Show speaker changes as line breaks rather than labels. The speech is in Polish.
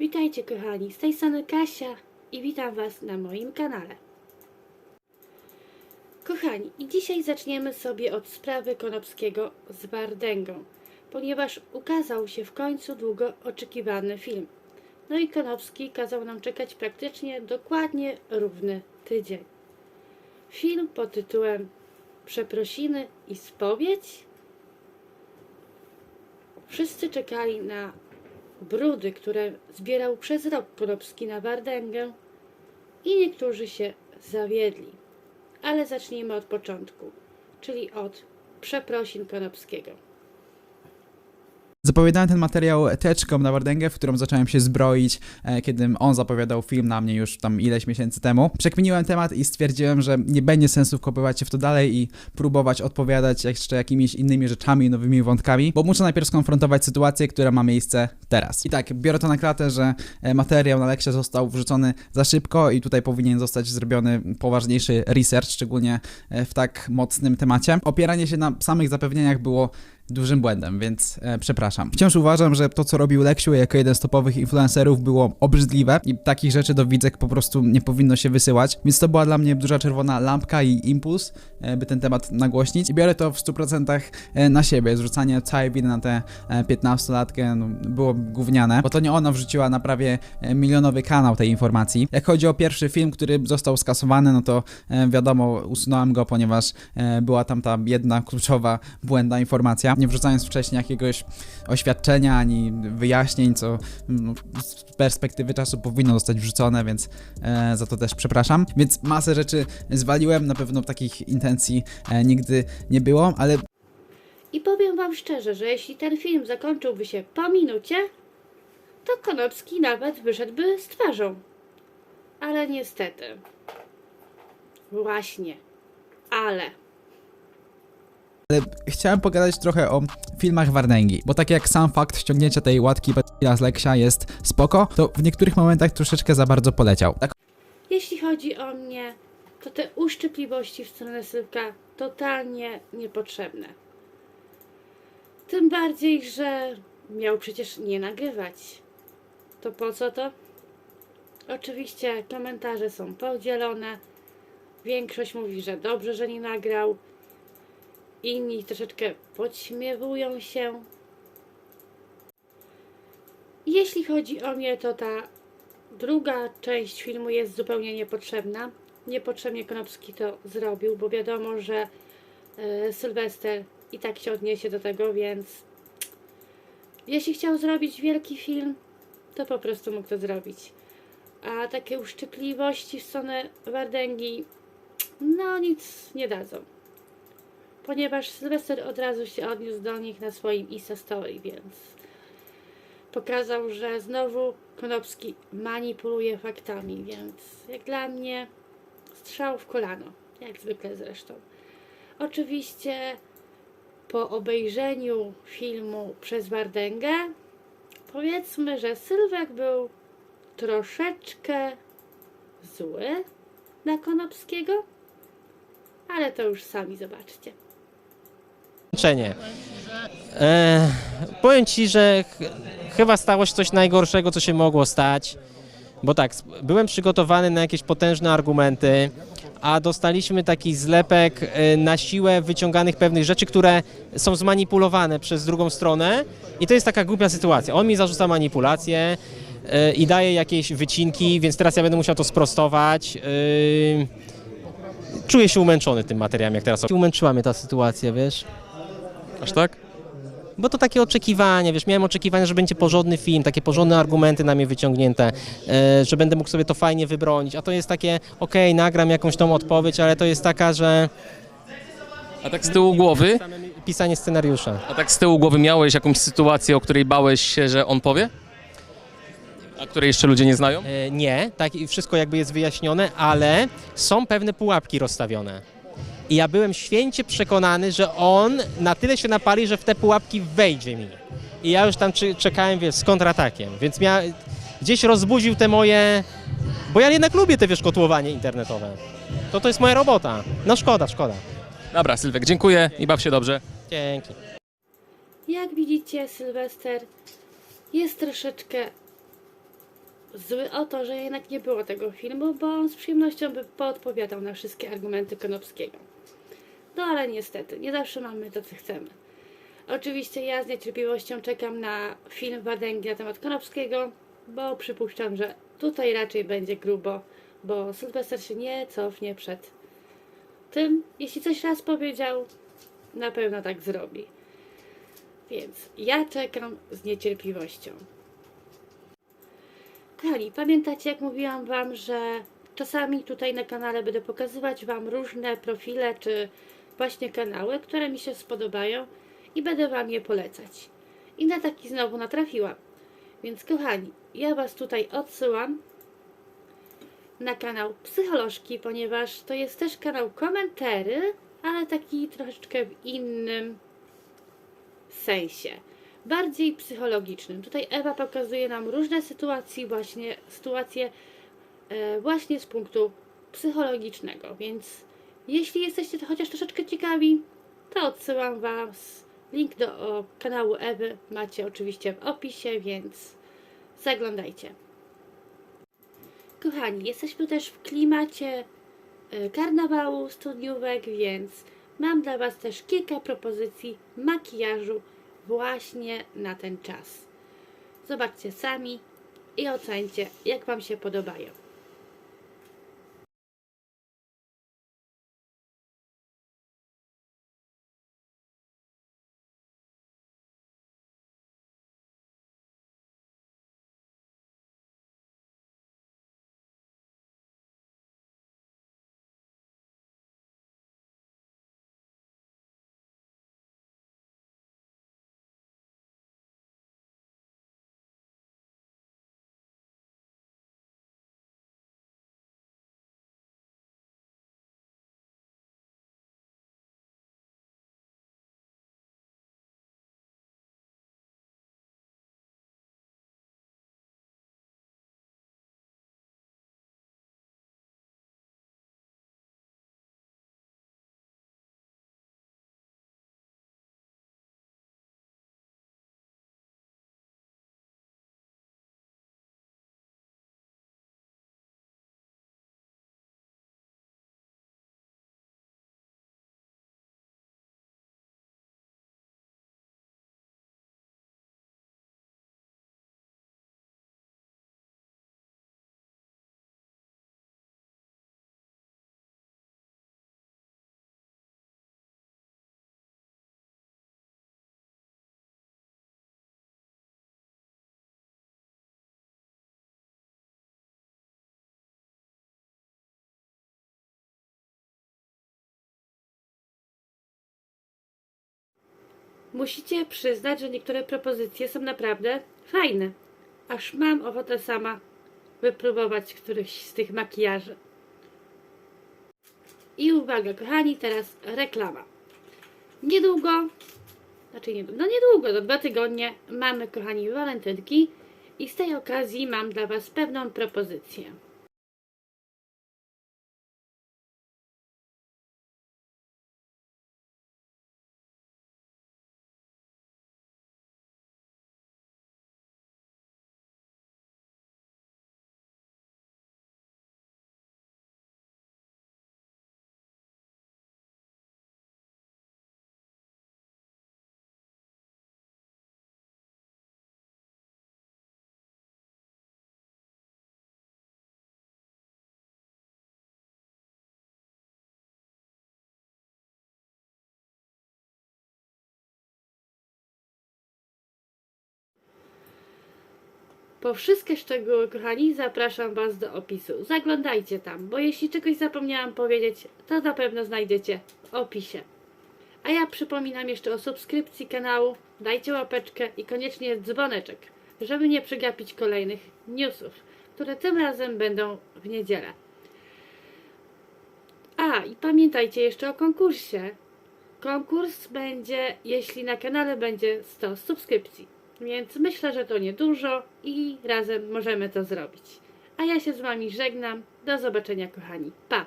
Witajcie kochani, z tej strony Kasia i witam Was na moim kanale. Kochani, i dzisiaj zaczniemy sobie od sprawy Konopskiego z Bardęgą, ponieważ ukazał się w końcu długo oczekiwany film. No i Konopski kazał nam czekać praktycznie dokładnie równy tydzień. Film pod tytułem Przeprosiny i spowiedź? Wszyscy czekali na brudy, które zbierał przez rok Konopski na Wardęgę i niektórzy się zawiedli. Ale zacznijmy od początku, czyli od przeprosin Konopskiego.
Zapowiadałem ten materiał teczką na Wardęgę, w którą zacząłem się zbroić, e, kiedy on zapowiadał film na mnie już tam ileś miesięcy temu. Przekminiłem temat i stwierdziłem, że nie będzie sensu wkopywać się w to dalej i próbować odpowiadać jeszcze jakimiś innymi rzeczami, nowymi wątkami, bo muszę najpierw skonfrontować sytuację, która ma miejsce teraz. I tak, biorę to na klatę, że e, materiał na Leksia został wrzucony za szybko i tutaj powinien zostać zrobiony poważniejszy research, szczególnie e, w tak mocnym temacie. Opieranie się na samych zapewnieniach było dużym błędem, więc e, przepraszam. Wciąż uważam, że to, co robił Leksiu jako jeden z topowych influencerów było obrzydliwe i takich rzeczy do widzek po prostu nie powinno się wysyłać, więc to była dla mnie duża czerwona lampka i impuls, e, by ten temat nagłośnić i biorę to w 100% e, na siebie. Zrzucanie całej winy na tę e, 15-latkę no, było gówniane, bo to nie ona wrzuciła na prawie e, milionowy kanał tej informacji. Jak chodzi o pierwszy film, który został skasowany, no to e, wiadomo, usunąłem go, ponieważ e, była tam ta jedna kluczowa błędna informacja, nie wrzucając wcześniej jakiegoś oświadczenia ani wyjaśnień, co z perspektywy czasu powinno zostać wrzucone, więc e, za to też przepraszam. Więc masę rzeczy zwaliłem, na pewno takich intencji e, nigdy nie było, ale
I powiem Wam szczerze, że jeśli ten film zakończyłby się po minucie, to Konopski nawet wyszedłby z twarzą. Ale niestety. Właśnie. Ale.
Ale chciałem pogadać trochę o filmach Warnęgi, bo tak jak sam fakt ściągnięcia tej łatki pedofila z Leksia jest spoko, to w niektórych momentach troszeczkę za bardzo poleciał. Tak
Jeśli chodzi o mnie, to te uszczypliwości w stronę Sylwka totalnie niepotrzebne. Tym bardziej, że miał przecież nie nagrywać. To po co to? Oczywiście komentarze są podzielone. Większość mówi, że dobrze, że nie nagrał. Inni troszeczkę podśmiewują się. Jeśli chodzi o mnie, to ta druga część filmu jest zupełnie niepotrzebna. Niepotrzebnie Konopski to zrobił, bo wiadomo, że e, Sylwester i tak się odniesie do tego, więc jeśli chciał zrobić wielki film, to po prostu mógł to zrobić. A takie uszczypliwości w stronę Wardęgi, no nic nie dadzą. Ponieważ Sylwester od razu się odniósł do nich na swoim Insta Story, więc pokazał, że znowu Konopski manipuluje faktami, więc jak dla mnie strzał w kolano, jak zwykle zresztą. Oczywiście po obejrzeniu filmu przez Wardęgę powiedzmy, że Sylwek był troszeczkę zły na Konopskiego, ale to już sami zobaczcie.
Zakończenie. E, powiem Ci, że ch chyba stało się coś najgorszego, co się mogło stać. Bo tak, byłem przygotowany na jakieś potężne argumenty, a dostaliśmy taki zlepek e, na siłę wyciąganych pewnych rzeczy, które są zmanipulowane przez drugą stronę. I to jest taka głupia sytuacja. On mi zarzuca manipulację e, i daje jakieś wycinki, więc teraz ja będę musiał to sprostować. E, czuję się umęczony tym materiałem, jak teraz. Umęczyła mnie ta sytuacja, wiesz?
Aż tak?
Bo to takie oczekiwania, wiesz, miałem oczekiwania, że będzie porządny film, takie porządne argumenty na mnie wyciągnięte, e, że będę mógł sobie to fajnie wybronić, a to jest takie, okej, nagram jakąś tą odpowiedź, ale to jest taka, że
A tak z tyłu głowy?
pisanie scenariusza.
A tak z tyłu głowy miałeś jakąś sytuację, o której bałeś się, że on powie? A której jeszcze ludzie nie znają?
E, nie, tak i wszystko jakby jest wyjaśnione, ale są pewne pułapki rozstawione. I ja byłem święcie przekonany, że on na tyle się napali, że w te pułapki wejdzie mi. I ja już tam czekałem, wiesz, z kontratakiem, więc mia... gdzieś rozbudził te moje... Bo ja jednak lubię te, wiesz, kotłowanie internetowe. To to jest moja robota. No szkoda, szkoda.
Dobra, Sylwek, dziękuję i baw się dobrze.
Dzięki.
Jak widzicie, Sylwester jest troszeczkę zły o to, że jednak nie było tego filmu, bo on z przyjemnością by poodpowiadał na wszystkie argumenty Konopskiego. No ale niestety, nie zawsze mamy to, co chcemy. Oczywiście ja z niecierpliwością czekam na film Wadęgi na temat Konopskiego, bo przypuszczam, że tutaj raczej będzie grubo, bo Sylwester się nie cofnie przed tym. Jeśli coś raz powiedział, na pewno tak zrobi. Więc ja czekam z niecierpliwością. Kochani, pamiętacie jak mówiłam Wam, że czasami tutaj na kanale będę pokazywać Wam różne profile czy właśnie kanały, które mi się spodobają i będę Wam je polecać. I na taki znowu natrafiłam. Więc kochani, ja Was tutaj odsyłam na kanał Psycholożki, ponieważ to jest też kanał komentary, ale taki troszeczkę w innym sensie. Bardziej psychologicznym. Tutaj Ewa pokazuje nam różne sytuacje, właśnie sytuacje e, właśnie z punktu psychologicznego, więc jeśli jesteście chociaż troszeczkę ciekawi, to odsyłam Was. Link do o, kanału Ewy macie oczywiście w opisie, więc zaglądajcie. Kochani, jesteśmy też w klimacie e, karnawału, studniówek, więc mam dla Was też kilka propozycji makijażu właśnie na ten czas. Zobaczcie sami i ocencie, jak Wam się podobają. Musicie przyznać, że niektóre propozycje są naprawdę fajne. Aż mam ochotę sama wypróbować któryś z tych makijaży. I uwaga, kochani, teraz reklama. Niedługo, znaczy nie, no niedługo, za dwa tygodnie mamy, kochani, walentynki i z tej okazji mam dla Was pewną propozycję. Po wszystkie szczegóły, kochani, zapraszam Was do opisu. Zaglądajcie tam, bo jeśli czegoś zapomniałam powiedzieć, to na pewno znajdziecie w opisie. A ja przypominam jeszcze o subskrypcji kanału, dajcie łapeczkę i koniecznie dzwoneczek, żeby nie przegapić kolejnych newsów, które tym razem będą w niedzielę. A, i pamiętajcie jeszcze o konkursie. Konkurs będzie, jeśli na kanale będzie 100 subskrypcji. Więc myślę, że to niedużo i razem możemy to zrobić. A ja się z Wami żegnam. Do zobaczenia, kochani. Pa!